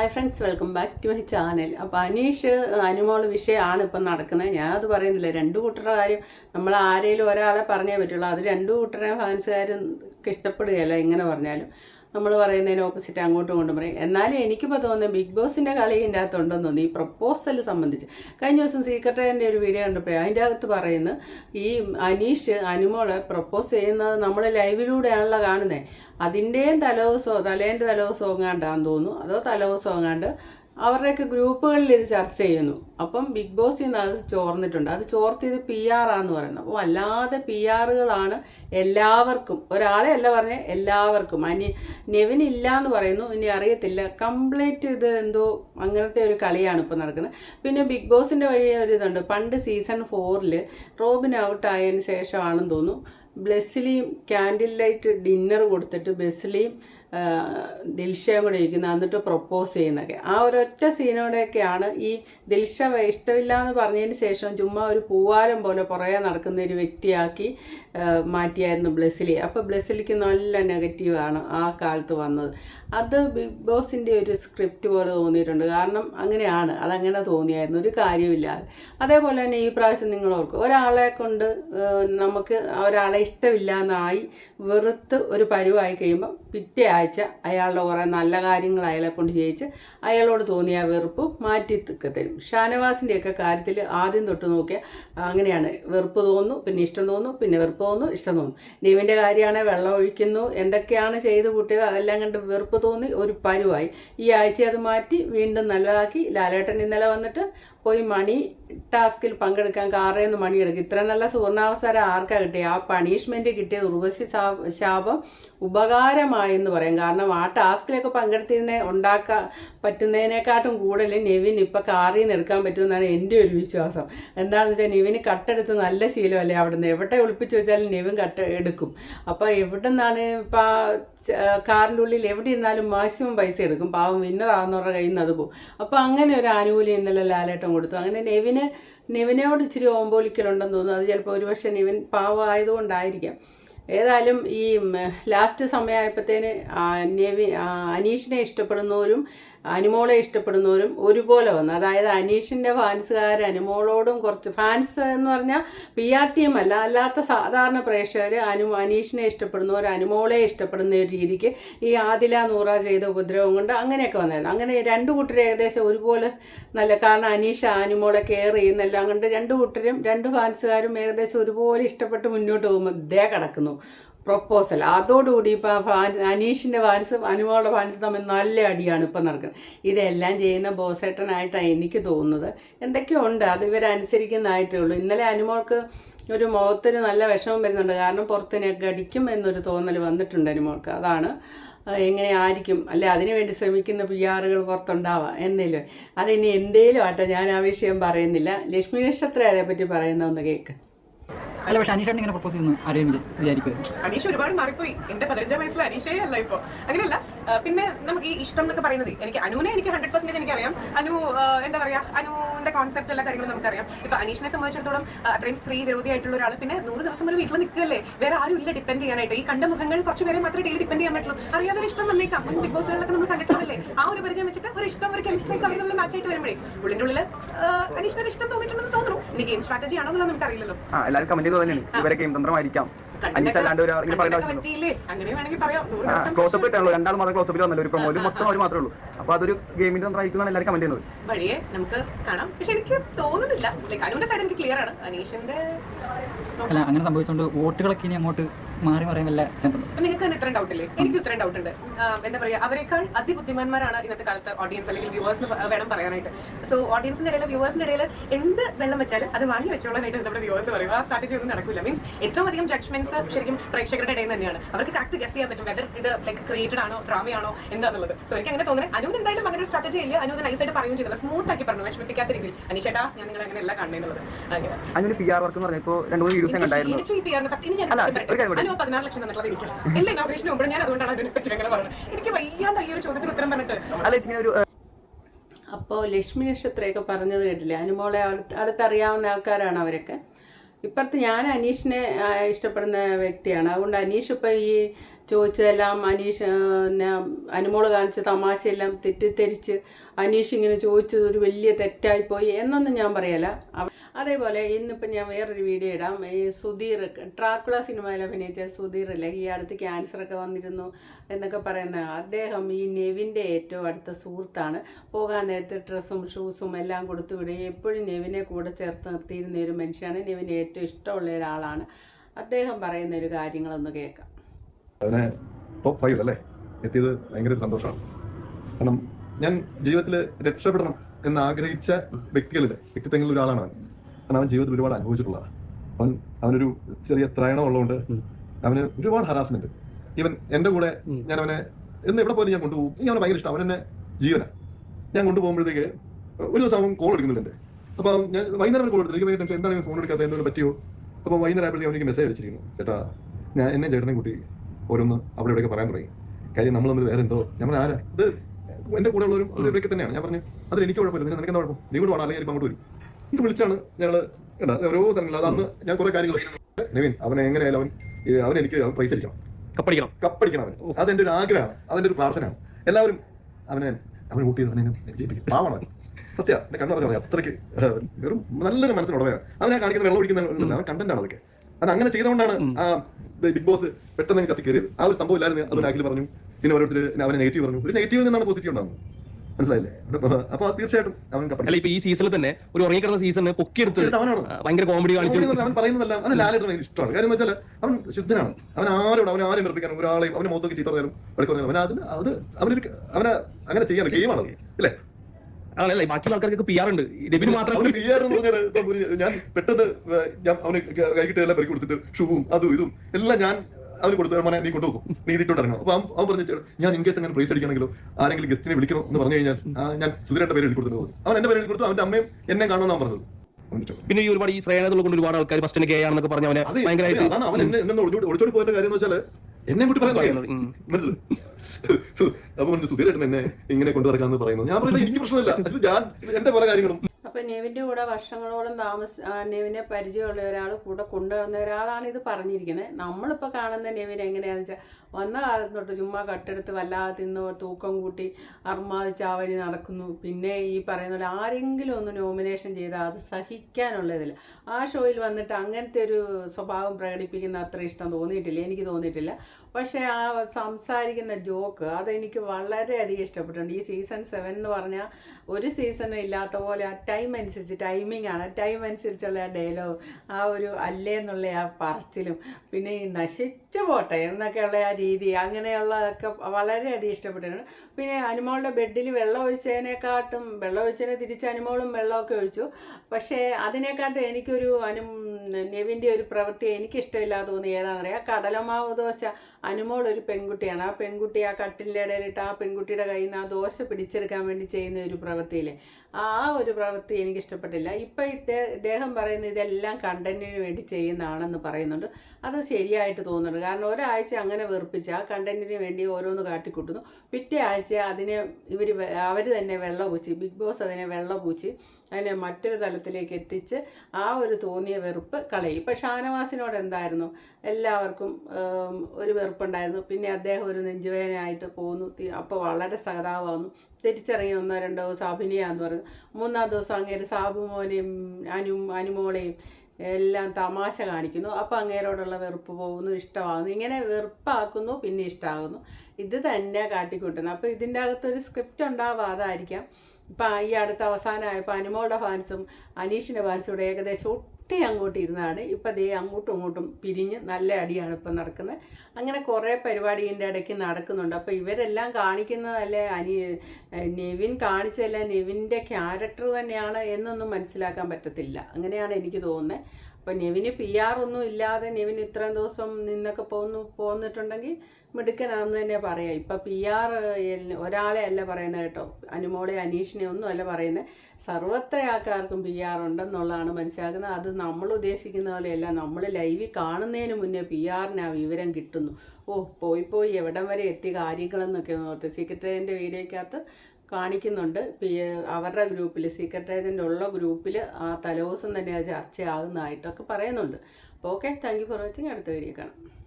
Hi friends welcome back to my channel അപ്പോൾ അനീഷ് അനുമോൾ വിഷയമാണ് ഇപ്പം നടക്കുന്നത്. ഞാനത് പറയുന്നില്ല. രണ്ട് കൂട്ടരുടെ കാര്യം നമ്മൾ ആരെങ്കിലും ഒരാളെ പറഞ്ഞേ പറ്റുള്ളൂ. അത് രണ്ട് കൂട്ടരെ ഫാൻസുകാരും ഇഷ്ടപ്പെടുകയല്ല എങ്ങനെ പറഞ്ഞാലും. നമ്മൾ പറയുന്നതിന് ഓപ്പോസിറ്റ് അങ്ങോട്ടും ഇങ്ങോട്ടും പറയും. എന്നാലും എനിക്കിപ്പോൾ തോന്നുന്നത് ബിഗ് ബോസിന്റെ കളി ഇതിന്റെ അകത്തുണ്ടെന്ന് ഈ പ്രപ്പോസൽ സംബന്ധിച്ച്. കഴിഞ്ഞ ദിവസം സീക്രട്ടറിന്റെ ഒരു വീഡിയോ കണ്ടപ്പോൾ അതിന്റെ അകത്ത് പറയുന്നത് ഈ അനീഷ് അനുമോളെ പ്രപ്പോസ് ചെയ്യുന്നത് നമ്മൾ ലൈവിലൂടെയാണല്ലോ കാണുന്നത് അതിന്റെയും തലേദിവസമോ തലേന്റെ തലേദിവസമോ എങ്ങാണ്ടാന്ന് തോന്നുന്നു. അതോ തലേദിവസം എങ്ങാണ്ട് അവരുടെയൊക്കെ ഗ്രൂപ്പുകളിൽ ഇത് ചർച്ച ചെയ്യുന്നു. അപ്പം ബിഗ് ബോസിൽ നിന്ന് അത് ചോർന്നിട്ടുണ്ട്. അത് ചോർത്തിയത് പി ആർ ആന്ന് പറയുന്നത് അപ്പോൾ അല്ലാതെ പി ആറുകളാണ് എല്ലാവർക്കും. ഒരാളെ അല്ല പറഞ്ഞ എല്ലാവർക്കും. അനി നെവിൻ ഇല്ല എന്ന് പറയുന്നു. ഇനി അറിയത്തില്ല. കംപ്ലീറ്റ് ഇത് എന്തോ അങ്ങനത്തെ ഒരു കളിയാണ് ഇപ്പോൾ നടക്കുന്നത്. പിന്നെ ബിഗ് ബോസിന്റെ വഴി ഒരു ഇതുണ്ട്. പണ്ട് സീസൺ ഫോറിൽ റോബിൻ ഔട്ട് ആയതിന് ശേഷമാണെന്ന് തോന്നുന്നു. ബ്ലെസ്സിലിയും ക്യാൻഡിൽ ലൈറ്റ് ഡിന്നർ കൊടുത്തിട്ട് ബെസ്സിലിയും ദിൽഷയും കൂടെ ഇരിക്കുന്നത് എന്നിട്ട് പ്രപ്പോസ് ചെയ്യുന്നതൊക്കെ ആ ഒരൊറ്റ സീനോടെയൊക്കെയാണ് ഈ ദിൽഷ ഇഷ്ടമില്ല എന്ന് പറഞ്ഞതിന് ശേഷം ചുമ്മാ ഒരു പൂവാലം പോലെ പുറകെ നടക്കുന്ന ഒരു വ്യക്തിയാക്കി മാറ്റിയായിരുന്നു ബ്ലസ്സിലി അപ്പോൾ ബ്ലസ്സിലിക്ക് നല്ല നെഗറ്റീവാണ് ആ കാലത്ത് വന്നത്. അത് ബിഗ് ബോസിന്റെ ഒരു സ്ക്രിപ്റ്റ് പോലെ തോന്നിയിട്ടുണ്ട്. കാരണം അങ്ങനെയാണ്. അതങ്ങനെ തോന്നിയായിരുന്നു. ഒരു കാര്യമില്ലാതെ അതേപോലെ തന്നെ ഈ പ്രാവശ്യം നിങ്ങൾ ഓർക്കും ഒരാളെ കൊണ്ട് നമുക്ക് ഒരാളെ ഇഷ്ടമില്ല എന്നായി വെറുത്ത് ഒരു പരുവായി കഴിയുമ്പോൾ പിറ്റേ ആഴ്ച അയാളുടെ കുറേ നല്ല കാര്യങ്ങൾ അയാളെ കൊണ്ട് ചെയ്യിച്ച് അയാളോട് തോന്നിയ വെറുപ്പ് മാറ്റി തരും ഷാനവാസിന്റെയൊക്കെ കാര്യത്തിൽ ആദ്യം തൊട്ട് നോക്കിയാൽ അങ്ങനെയാണ്. വെറുപ്പ് തോന്നുന്നു പിന്നെ ഇഷ്ടം തോന്നുന്നു പിന്നെ വെറുപ്പ് തോന്നുന്നു ഇഷ്ടം തോന്നുന്നു. നെവിന്റെ കാര്യമാണെങ്കിൽ വെള്ളം ഒഴിക്കുന്നു എന്തൊക്കെയാണ് ചെയ്ത് കൂട്ടിയത് അതെല്ലാം കണ്ട് വെറുപ്പ് തോന്നി ഒരു പരുവായി. ഈ ആഴ്ച അത് മാറ്റി വീണ്ടും നല്ലതാക്കി ലാലേട്ടൻ ഇന്നലെ വന്നിട്ട് പോയി മണി ടാസ്കിൽ പങ്കെടുക്കാൻ കാറിൽ നിന്ന് മണിയെടുക്കും. ഇത്ര നല്ല സുവർണാവസരം ആർക്കാ കിട്ടിയത് ആ പണിഷ്മെന്റ് കിട്ടിയത് ഉർവശി ശാപം ഉപകാരമായെന്ന് പറയും. കാരണം ആ ടാസ്കിലൊക്കെ പങ്കെടുത്തിരുന്ന ഉണ്ടാക്കാൻ പറ്റുന്നതിനെക്കാട്ടും കൂടുതൽ നെവിൻ ഇപ്പം കാറിൽ നിന്ന് എടുക്കാൻ പറ്റുമെന്നാണ് എന്റെ ഒരു വിശ്വാസം. എന്താണെന്ന് വെച്ചാൽ നെവിന് കട്ടെടുത്ത് നല്ല ശീലമല്ലേ അവിടുന്ന്. എവിടെ ഒളിപ്പിച്ച് വെച്ചാലും നെവിൻ കട്ട എടുക്കും. അപ്പോൾ എവിടെ നിന്നാണ് ഇപ്പോൾ കാറിന്റെ ഉള്ളിൽ എവിടെ ഇരുന്നാലും മാക്സിമം പൈസ എടുക്കും. പാവം വിന്നർ ആവുന്നവരുടെ കയ്യിൽ നിന്ന് അത് പോകും. അപ്പോൾ അങ്ങനെ ഒരു ആനുകൂല്യം ഇന്നലെ ലാലേട്ടൻ കൊടുത്തു. അങ്ങനെ നെവിന് നെവിനോട് ഇച്ചിരി ഓമ്പോലിക്കലുണ്ടെന്ന് തോന്നുന്നു. അത് ചിലപ്പോൾ ഒരുപക്ഷെ നെവിൻ പാവമായതുകൊണ്ടായിരിക്കാം. ഏതായാലും ഈ ലാസ്റ്റ് സമയമായപ്പോഴത്തേന് നെവി അനീഷിനെ ഇഷ്ടപ്പെടുന്നവരും അനുമോളെ ഇഷ്ടപ്പെടുന്നവരും ഒരുപോലെ വന്നു. അതായത് അനീഷിന്റെ ഫാൻസുകാർ അനുമോളോടും കുറച്ച് ഫാൻസ് എന്ന് പറഞ്ഞാൽ പി ആർ ടി എം അല്ല അല്ലാത്ത സാധാരണ പ്രേക്ഷകർ അനു അനീഷിനെ ഇഷ്ടപ്പെടുന്നവർ അനുമോളെ ഇഷ്ടപ്പെടുന്ന ഒരു രീതിക്ക് ഈ ആദില നൂറ ചെയ്ത ഉപദ്രവം കൊണ്ട് അങ്ങനെയൊക്കെ വന്നായിരുന്നു. അങ്ങനെ രണ്ട് കൂട്ടരും ഏകദേശം ഒരുപോലെ നല്ല കാരണം അനീഷ അനുമോളെ കെയർ ചെയ്യുന്നെല്ലാം കൊണ്ട് രണ്ട് കൂട്ടരും രണ്ട് ഫാൻസുകാരും ഏകദേശം ഒരുപോലെ ഇഷ്ടപ്പെട്ട് മുന്നോട്ട് പോകുമ്പോൾ ദേ കിടക്കുന്നു. പ്രൊപ്പോസൽ അതോടുകൂടി ഇപ്പോൾ അനീഷിന്റെ ഫാൻസും അനുമോളുടെ ഫാൻസും തമ്മിൽ നല്ല അടിയാണ് ഇപ്പം നടക്കുന്നത്. ഇതെല്ലാം ചെയ്യുന്ന ബോസേട്ടനായിട്ടാണ് എനിക്ക് തോന്നുന്നത്. എന്തൊക്കെയോ ഉണ്ട് അത് ഇവരനുസരിക്കുന്നതായിട്ടേ ഉള്ളൂ. ഇന്നലെ അനുമോൾക്ക് ഒരു മുഖത്തിന് നല്ല വിഷമം വരുന്നുണ്ട്. കാരണം പുറത്തിനൊക്കെ അടിക്കും എന്നൊരു തോന്നൽ വന്നിട്ടുണ്ട് അനുമോൾക്ക്. അതാണ് എങ്ങനെ ആയിരിക്കും? അല്ലെ അതിനുവേണ്ടി ശ്രമിക്കുന്ന പി ആറുകൾ പുറത്തുണ്ടാവാം എന്നേലും അതിനി എന്തേലും ആട്ടെ ഞാൻ ആ വിഷയം പറയുന്നില്ല. ലക്ഷ്മി നക്ഷത്രം അതേപ്പറ്റി പറയുന്ന ഒന്ന് കേൾക്ക് അല്ല പക്ഷെ അനീഷ് ഇങ്ങനെ പ്രപ്പോസ് ചെയ്യുന്നു ആരെയും വിചാ- വിചാരിക്കും അനീഷ് ഒരുപാട് മാറിപ്പോയി. എന്റെ പതിനഞ്ചാം വയസ്സിൽ അനീഷേ അല്ല ഇപ്പൊ. അങ്ങനെയല്ല പിന്നെ നമുക്ക് ഈ ഇഷ്ടം എന്നൊക്കെ പറയുന്നത് എനിക്ക് അനുവിനെ എനിക്ക് ഹൺഡ്രഡ് പെർസെന്റേജ് എനിക്കറിയാം. അനു എന്താ പറയാ അനുവിന്റെ കോൺസെപ്റ്റ് എല്ലാ കാര്യങ്ങളും നമുക്കറിയാം. ഇപ്പൊ അനീഷിനെ സംബന്ധിച്ചിടത്തോളം അത്രയും സ്ത്രീ വിരോധിയായിട്ടുള്ള ഒരാൾ പിന്നെ നൂറ് ദിവസം ഒരു വീട്ടിൽ നിൽക്കുകയല്ലേ? വേറെ ആരും ഇല്ല ഡിപ്പെൻഡ് ചെയ്യാനായിട്ട്. ഈ കണ്ട മുഖങ്ങൾ കുറച്ച് പേരെ മാത്രമേ ഡെയിലി ഡിപ്പെൻഡ് ചെയ്യാൻ പറ്റുള്ളൂ. അറിയാതെ ഒരു ഇഷ്ടം വന്നേക്കാം. ബിഗ് ബോസുകളിലൊക്കെ നമ്മൾ കണ്ടിട്ടില്ലേ ആ ഒരു പരിചയം വെച്ചിട്ട് ഒരു ഇഷ്ടം ഒരു കെമിസ്ട്രി അവർ നമ്മൾ മാച്ച് ആയിട്ട് വരുമ്പോഴേ ഉള്ളിന്റെ ഉള്ളിൽ അനീഷിന് ഒരു ഇഷ്ടം തോന്നിയിട്ടുണ്ടെന്ന് തോന്നുന്നു. ഇനി ഗെയിം സ്ട്രാറ്റജി ആണോ എന്നുള്ളത് നമുക്കറിയില്ലല്ലോ. ആ എല്ലാവരും കമന്റ് ചെയ്ത് തന്നെയാണ്. ഇവരൊക്കെയും തന്ത്രമായിരിക്കാം അനീഷ് അല്ലാണ്ട് ഒരു ഇങ്ങനെ പറയേണ്ട ആവശ്യമില്ല അങ്ങനെ സംഭവിച്ചോണ്ട് പറയാം. നൂറ് ദിവസം ക്ലോസപ്പ് ഇട്ടാണല്ലോ. രണ്ടാൾ മാത്രം ക്ലോസപ്പിൽ വന്നല്ലോ. ഒരു പ്രൊമോയിൽ മൊത്തം അവർ മാത്രമേ ഉള്ളൂ. അപ്പൊ അതൊരു ഗെയിമിന്റെ തന്ത്രമായിരിക്കും എല്ലാവരും കമന്റ് ചെയ്യുന്നത്. വഴിയെ നമുക്ക് കാണാം. പക്ഷെ എനിക്ക് തോന്നുന്നില്ല. ലൈക്ക് അനുവിന്റെ സൈഡ് എനിക്ക് ക്ലിയർ ആണ്. അനീഷിന്റെ അല്ല അങ്ങനെ സംഭവിച്ചുകൊണ്ട് വോട്ടുകളൊക്കെ ഇനി അങ്ങോട്ട് മാറി പറയാൻ വല്ല ചാൻസ് ഉണ്ട് നിങ്ങൾക്ക് തന്നെ ഇത്രയും ഡൗട്ട് ഇല്ലേ? എനിക്ക് ഇത്രയും ഡൗട്ട് ഉണ്ട്. എന്താ പറയാ അവരെക്കാൾ അതിബുദ്ധിമാന്മാരാണ് ഇന്നത്തെ കാലത്ത് ഓഡിയൻസ് അല്ലെങ്കിൽ വ്യൂവേഴ്സ് വേണം പറയാനായിട്ട്. സോ ഓഡിയൻസിന്റെ ഇടയിൽ വ്യൂവേഴ്സിന്റെ ഇടയിൽ എന്ത് വെള്ളം വെച്ചാലും അത് വാങ്ങി വെച്ചോളാനായിട്ട് നമ്മുടെ വ്യൂവേഴ്സ് പറയും. ആ സ്ട്രാറ്റജി ഒന്നും നടക്കില്ല മീൻസ് ഏറ്റവും അധികം ജഡ്ജ്മെന്റ്സ് ശരിക്കും പ്രേക്ഷകരുടെ ഇടയിൽ തന്നെയാണ്. അവർക്ക് കറക്റ്റ് ഗസ് ചെയ്യാൻ പറ്റും വെദർ ഇത് ലൈക് ക്രിയേറ്റഡ് ആണോ ഡ്രാമയാണോ എന്താന്നുള്ളത്. സോ എനിക്ക് അങ്ങനെ തോന്നുന്നത്. അനുവിന് എന്തായാലും അങ്ങനെ ഒരു സ്ട്രാറ്റജി ഇല്ല. അനുവിന് നൈസായിട്ട് പറയുകയും ചെയ്തില്ല സ്മൂത്ത് ആക്കി പറഞ്ഞു. വിഷമിപ്പിക്കാത്ത രീതിയിൽ അനീഷേട്ടാ ഞാൻ നിങ്ങൾ അങ്ങനെ എല്ലാം കാണുന്നുള്ളത് അങ്ങനെ പി ആർ വർക്ക് എന്ന് പറഞ്ഞപ്പോൾ രണ്ട് മൂന്ന് വീഡിയോസ് ഞാൻ കണ്ടായിരുന്നു. എനിക്ക് ഈ PR ന് സത്യം- ഇനി ഞാൻ അല്ല, സത്യം ഒരു കാര്യം പറയട്ടെ. അനു പതിനാറ് ലക്ഷം തന്നിട്ടുള്ളത് എനിക്കല്ല. എല്ലാ ഇനോഗ്രേഷനും മുമ്പ് ഞാൻ അതുകൊണ്ടാണ് അതിനെ പറ്റി അങ്ങനെ പറഞ്ഞത്. എനിക്ക് വയ്യാണ്ട് ഈ ഒരു ചോദ്യത്തിന് ഉത്തരം പറഞ്ഞിട്ട്. അല്ല ചേച്ചി ഒരു അപ്പോൾ ലക്ഷ്മി നക്ഷത്രയൊക്കെ പറഞ്ഞത് കേട്ടില്ലേ? അനുമോളെ അടുത്ത് അടുത്തറിയാവുന്ന ആൾക്കാരാണ് അവരൊക്കെ. ഇപ്പുറത്ത് ഞാൻ അനീഷിനെ ഇഷ്ടപ്പെടുന്ന വ്യക്തിയാണ്. അതുകൊണ്ട് അനീഷ് ഇപ്പോൾ ഈ ചോദിച്ചതെല്ലാം അനീഷ് പിന്നെ അനുമോൾ കാണിച്ച തമാശയെല്ലാം തെറ്റിദ്ധരിച്ച് അനീഷ് ഇങ്ങനെ ചോദിച്ചത് ഒരു വലിയ തെറ്റായിപ്പോയി എന്നൊന്നും ഞാൻ പറയല അതേപോലെ ഇന്നിപ്പം ഞാൻ വേറൊരു വീഡിയോ ഇടാം. ഈ സുധീർ ട്രാക്കുള സിനിമയിൽ അഭിനയിച്ച സുധീർ അല്ലേ ഈ അടുത്ത് ക്യാൻസറൊക്കെ വന്നിരുന്നു എന്നൊക്കെ പറയുന്ന അദ്ദേഹം ഈ നെവിന്റെ ഏറ്റവും അടുത്ത സുഹൃത്താണ്. പോകാൻ നേരത്തെ ഡ്രസ്സും ഷൂസും എല്ലാം കൊടുത്തു വിടുകയും എപ്പോഴും നെവിനെ കൂടെ ചേർത്ത് നിർത്തിയിരുന്ന ഒരു മനുഷ്യനാണ്. നെവിന് ഏറ്റവും ഇഷ്ടമുള്ള ഒരാളാണ്. അദ്ദേഹം പറയുന്ന ഒരു കാര്യങ്ങളൊന്ന് കേൾക്കാം. അതിനെ ടോപ്പ് ഫൈവ് അല്ലേ? എത്തിയത് ഭയങ്കര ഒരു സന്തോഷമാണ്. കാരണം ഞാൻ ജീവിതത്തിൽ രക്ഷപ്പെടണം എന്ന് ആഗ്രഹിച്ച വ്യക്തികളിൽ വ്യക്തിത്വങ്ങളിൽ ഒരാളാണ് കാരണം അവൻ ജീവിതത്തിൽ ഒരുപാട് അനുഭവിച്ചിട്ടുള്ളതാണ്. അവൻ അവനൊരു ചെറിയ സ്ത്രയണം ഉള്ളതുകൊണ്ട് അവന് ഒരുപാട് ഹറാസ്മെന്റ് ഇവൻ എന്റെ കൂടെ ഞാൻ അവനെ എന്ന് എവിടെ പോലും ഞാൻ കൊണ്ടുപോകും. എനിക്ക് അവനെ ഭയങ്കര ഇഷ്ടം. അവൻ എന്നെ ജീവന. ഞാൻ കൊണ്ടുപോകുമ്പോഴത്തേക്ക് ഒരു ദിവസം അവൻ കോൾ എടുക്കുന്നുണ്ട് അപ്പോൾ ഞാൻ വൈകുന്നേരം കോൾ എടുത്തു. എനിക്ക് ടെൻഷൻ എന്താണ് ഫോൺ എടുക്കാത്ത എന്തെങ്കിലും പറ്റിയോ? അപ്പോൾ വൈകുന്നേരം ആയപ്പോഴത്തേക്ക് അവനിക്ക് മെസ്സേജ് അയച്ചിരിക്കുന്നു. ചേട്ടാ ഞാൻ എന്നെ ചേട്ടനെ കൂട്ടി ഓരോന്ന് അവിടെ ഇവിടെയൊക്കെ പറയാൻ തുടങ്ങി. കാര്യം നമ്മൾ തമ്മിൽ വേറെ എന്തോ? നമ്മൾ പറഞ്ഞു ആരാ? ഇത് എന്റെ കൂടെ ഉള്ളവരും ഇവരൊക്കെ തന്നെയാണ്. ഞാൻ പറഞ്ഞു അതിൽ എനിക്ക് കുഴപ്പമില്ല. നിനക്ക് എന്താ കുഴപ്പം? നീ കൂടെ അല്ലെങ്കിൽ അങ്ങോട്ട് വരും. ഇത് വിളിച്ചാണ് കേട്ടാ ഓരോ അതന്ന് അന്ന് ഞാൻ കുറെ കാര്യങ്ങൾ നിവിൻ അവനെ എങ്ങനെയായാലും അവൻ അവൻ എനിക്ക് അവൻ പ്രൈസ് അടിക്കണം. കപ്പടിക്കണം. കപ്പടിക്കണം അവൻ അതെന്റെ ഒരു ആഗ്രഹമാണ്. അതെന്റെ ഒരു പ്രാർത്ഥനയാണ്. എല്ലാവരും അവനെ അവൻ കൂട്ടി അവനെ ജയിപ്പിക്കും. പാവണം. സത്യ എന്റെ കണ്ണു പറഞ്ഞു അത്രയ്ക്ക് വെറും നല്ലൊരു മനസ്സിനുടമയാണ്. അവനെ കാണിക്കുന്ന വെള്ളം ഒഴിക്കുന്ന അവൻ കണ്ടന്റാണ് അതൊക്കെ. അത് അങ്ങനെ ചെയ്തുകൊണ്ടാണ് ആ ബിഗ് ബോസ് പെട്ടെന്ന് കത്തി കയറിയത് ആ ഒരു സംഭവം ഇല്ലായിരുന്നു. അത് അഖിൽ പറഞ്ഞു. പിന്നെ ഓരോരുത്തർ അവനെ നെഗറ്റീവ് പറഞ്ഞു. ഒരു നെഗറ്റീവിൽ നിന്നാണ് പോസിറ്റീവ് ഉണ്ടാകുന്നത്. മനസ്സിലായില്ലേ? അപ്പൊ തീർച്ചയായിട്ടും അവൻ അല്ല ഇപ്പൊ ഈ സീസണിൽ തന്നെ ഒരു ഉറങ്ങിക്കിടന്ന പൊക്കിയെടുത്ത് ഭയങ്കര കോമഡി കാണിച്ചു അവൻ പറയുന്നതല്ല ലാലേട്ടൻ ഇഷ്ടമാണ്. കാര്യം വെച്ചാൽ അവൻ ശുദ്ധനാണ്. അവൻ ആരോട് അവൻ ആരെയും വെറുപ്പിക്കാനും ഒരാളെയും അവന് മുഖത്തൊക്കെ ചീത്ത പറയാനും എടുക്കാനും അവൻ അതിന് അത് അവനൊരു അവനെ അങ്ങനെ ചെയ്യാണ് ഗെയിമാണ് ഇല്ലേ? ആണല്ലേ ബാക്കിയുള്ള ആൾക്കാർക്കൊക്കെ പി ആർ ഉണ്ട്. രബിന് മാത്രം അവന് PR എന്ന് പറഞ്ഞാൽ ഞാൻ പെട്ടെന്ന് ഞാൻ അവന് കൈകിട്ടെല്ലാം പെരുക്കി കൊടുത്തിട്ട് ഷൂവും അതും ഇതും എല്ലാം ഞാൻ അവന് കൊടുത്തു മോനെ നീ കൊണ്ടുപോകും. നീ ഇതിട്ടോണ്ട് ഇറങ്ങണം. അപ്പൊ അവൻ പറഞ്ഞു ഞാൻ ഇൻ കേസ് അങ്ങനെ പ്രൈസ് അടിക്കണമെങ്കിലോ ആരെങ്കിലും ഗസ്റ്റിനെ വിളിക്കണം എന്ന് പറഞ്ഞു കഴിഞ്ഞാൽ ഞാൻ സുധീരന്റെ പേര് എഴുതി കൊടുത്തു അവൻ എന്റെ പേര് എഴുതി കൊടുത്തു അവന്റെ അമ്മയും എന്നെ കാണുമെന്ന് അവൻ പറഞ്ഞത്. പിന്നെ ഈ ഒരുപാട് ഈ ശ്രേണകൾ കൊണ്ട് ഒരുപാട് ആൾക്കാർ ഫസ്റ്റ് ഗേ ആണെന്നൊക്കെ പറഞ്ഞ അവനെ ഭയങ്കരമായിട്ട് അവൻ എന്നെ എന്നെ ഒളിച്ചോടി പോയതിന്റെ കാര്യം എന്ന് വെച്ചാൽ എന്നെ കൂട്ടി പറയുന്നത്. അപ്പൊ സുധീരട്ടൻ എന്നെ ഇങ്ങനെ കൊണ്ടുവരക്കാന്ന് പറയുന്നു. ഞാൻ പറയുന്നത് എനിക്ക് പ്രശ്നമില്ല. ഞാൻ എന്റെ പല കാര്യങ്ങളും അപ്പം നെവിന്റെ കൂടെ വർഷങ്ങളോളം താമസ നെവിനെ പരിചയമുള്ള ഒരാൾ കൂടെ കൊണ്ടുവന്ന ഒരാളാണ് ഇത് പറഞ്ഞിരിക്കുന്നത് നമ്മളിപ്പോൾ കാണുന്ന നെവിൻ എങ്ങനെയാണെന്ന് വെച്ചാൽ വന്ന കാലത്ത് തൊട്ട് ചുമ്മാ കട്ടെടുത്ത് വല്ലാതെ തിന്ന് തൂക്കം കൂട്ടി അർമാദിച്ച് ആ വഴി നടക്കുന്നു. പിന്നെ ഈ പറയുന്ന പോലെ ആരെങ്കിലും ഒന്ന് നോമിനേഷൻ ചെയ്താൽ അത് സഹിക്കാനുള്ളതില്ല ആ ഷോയിൽ വന്നിട്ട് അങ്ങനത്തെ ഒരു സ്വഭാവം പ്രകടിപ്പിക്കുന്ന അത്ര ഇഷ്ടം തോന്നിയിട്ടില്ല എനിക്ക് തോന്നിയിട്ടില്ല. പക്ഷേ ആ സംസാരിക്കുന്ന ജോക്ക് അതെനിക്ക് വളരെയധികം ഇഷ്ടപ്പെട്ടിട്ടുണ്ട്. ഈ സീസൺ സെവൻ എന്ന് പറഞ്ഞാൽ ഒരു സീസണും ഇല്ലാത്ത പോലെ ആ ടൈം അനുസരിച്ച് ടൈമിംഗ് ആണ്. ടൈം അനുസരിച്ചുള്ള ആ ഡയലോഗ് ആ ഒരു അല്ലേ എന്നുള്ള ആ പറച്ചിലും പിന്നെ ഈ നശിച്ചു പോട്ടെ എന്നൊക്കെയുള്ള ആ രീതി അങ്ങനെയുള്ളതൊക്കെ വളരെയധികം ഇഷ്ടപ്പെട്ടിട്ടുണ്ട്. പിന്നെ അനുമോളുടെ ബെഡിൽ വെള്ളം ഒഴിച്ചതിനെക്കാട്ടും വെള്ളം ഒഴിച്ചതിനെ തിരിച്ച് അനുമോളും വെള്ളമൊക്കെ ഒഴിച്ചു. പക്ഷേ അതിനെക്കാട്ടും എനിക്കൊരു അനു നെവിന്റെ ഒരു പ്രവൃത്തി എനിക്കിഷ്ടമില്ലാതെ തോന്നി ഏതാണെന്നറിയാം. കടലമാവ് ദോശ അനുമോൾ ഒരു പെൺകുട്ടിയാണ്. ആ പെൺകുട്ടി ആ കട്ടിലിന്റെ ഇടയിലിട്ട് ആ പെൺകുട്ടിയുടെ കയ്യിൽ നിന്ന് ആ ദോശ പിടിച്ചെടുക്കാൻ വേണ്ടി ചെയ്യുന്ന ഒരു പ്രവൃത്തിയില്ലേ ആ ഒരു പ്രവൃത്തി എനിക്ക് ഇഷ്ടപ്പെട്ടില്ല. ഇപ്പം ഇദ്ദേ- ഇദ്ദേഹം പറയുന്ന ഇതെല്ലാം കണ്ടന്റിന് വേണ്ടി ചെയ്യുന്നതാണെന്ന് പറയുന്നുണ്ട്. അത് ശരിയായിട്ട് തോന്നുന്നുണ്ട്. കാരണം ഒരാഴ്ച അങ്ങനെ വെറുപ്പിച്ച് ആ കണ്ടന്റിന് വേണ്ടി ഓരോന്ന് കാട്ടിക്കൂട്ടുന്നു. പിറ്റേ ആഴ്ച അതിനെ ഇവർ അവർ തന്നെ വെള്ളം പൂച്ചി ബിഗ് ബോസ് അതിനെ വെള്ളം പൂച്ചി അതിനെ മറ്റൊരു തലത്തിലേക്ക് എത്തിച്ച് ആ ഒരു തോന്നിയ വെറുപ്പ് കളയും. ഇപ്പം ഷാനവാസിനോട് എന്തായിരുന്നു? എല്ലാവർക്കും ഒരു വെറുപ്പുണ്ടായിരുന്നു. പിന്നെ അദ്ദേഹം ഒരു നെഞ്ചുവേദനയായിട്ട് പോകുന്നു തി- അപ്പോൾ വളരെ സഹതാവുന്നു തിരിച്ചിറങ്ങി ഒന്നോ രണ്ടോ ദിവസം അഭിനയാന്ന് പറയുന്നു മൂന്നാം ദിവസം അങ്ങേര് സാബു മോനെയും അനു അനുമോളെയും എല്ലാം തമാശ കാണിക്കുന്നു. അപ്പോൾ അങ്ങേരോടുള്ള വെറുപ്പ് പോകുന്നു ഇഷ്ടമാകുന്നു. ഇങ്ങനെ വെറുപ്പാക്കുന്നു പിന്നെ ഇഷ്ടമാകുന്നു ഇത് തന്നെ കാട്ടിക്കൂട്ടുന്നു. അപ്പോൾ ഇതിന്റെ അകത്തൊരു സ്ക്രിപ്റ്റ് ഉണ്ടാവുക അതായിരിക്കാം. ഇപ്പം ഈ അടുത്ത അവസാനമായപ്പോൾ അനുമോളുടെ ഫാൻസും അനീഷിന്റെ ഫാൻസും കൂടെ ഏകദേശം ഒട്ടി അങ്ങോട്ട് ഇരുന്നാണ് ഇപ്പം ദേ അങ്ങോട്ടും ഇങ്ങോട്ടും പിരിഞ്ഞ് നല്ല അടിയാണ് ഇപ്പം നടക്കുന്നത്. അങ്ങനെ കുറേ പരിപാടി ഇതിന്റെ ഇടയ്ക്ക് നടക്കുന്നുണ്ട്. അപ്പോൾ ഇവരെല്ലാം കാണിക്കുന്നതല്ലേ അനി നെവിൻ കാണിച്ചതല്ല? നെവിന്റെ ക്യാരക്ടർ തന്നെയാണ് എന്നൊന്നും മനസ്സിലാക്കാൻ പറ്റത്തില്ല. അങ്ങനെയാണ് എനിക്ക് തോന്നുന്നത്. അപ്പം നെവിന് പി ആർ ഒന്നും ഇല്ലാതെ നെവിൻ ഇത്രയും ദിവസം നിന്നൊക്കെ പോന്നു പോന്നിട്ടുണ്ടെങ്കിൽ മിടുക്കനാണെന്ന് തന്നെ പറയാം. ഇപ്പം പി ആർ ഒരാളെ അല്ല പറയുന്നത് കേട്ടോ. അനുമോളെ അനീഷിനെ ഒന്നും അല്ല പറയുന്നത്. സർവത്ര ആൾക്കാർക്കും പി ആർ ഉണ്ടെന്നുള്ളതാണ് മനസ്സിലാക്കുന്നത്. അത് നമ്മൾ ഉദ്ദേശിക്കുന്ന പോലെയല്ല. നമ്മൾ ലൈവിൽ കാണുന്നതിന് മുന്നേ പി ആറിന് ആ വിവരം കിട്ടുന്നു. ഓ പോയി പോയി എവിടം വരെ എത്തി കാര്യങ്ങളെന്നൊക്കെ ഓർത്ത്. സെക്രട്ടറിന്റെ വീഡിയോയ്ക്കകത്ത് കാണിക്കുന്നുണ്ട്. അവരുടെ ഗ്രൂപ്പിൽ സീക്രട്ട് ഏജന്റ് ഉള്ള ഗ്രൂപ്പിൽ ആ തലേദിവസം തന്നെ അത് ചർച്ചയാകുന്നതായിട്ടൊക്കെ പറയുന്നുണ്ട്. അപ്പോൾ okay thank you for watching അടുത്ത വീഡിയോ കാണാം.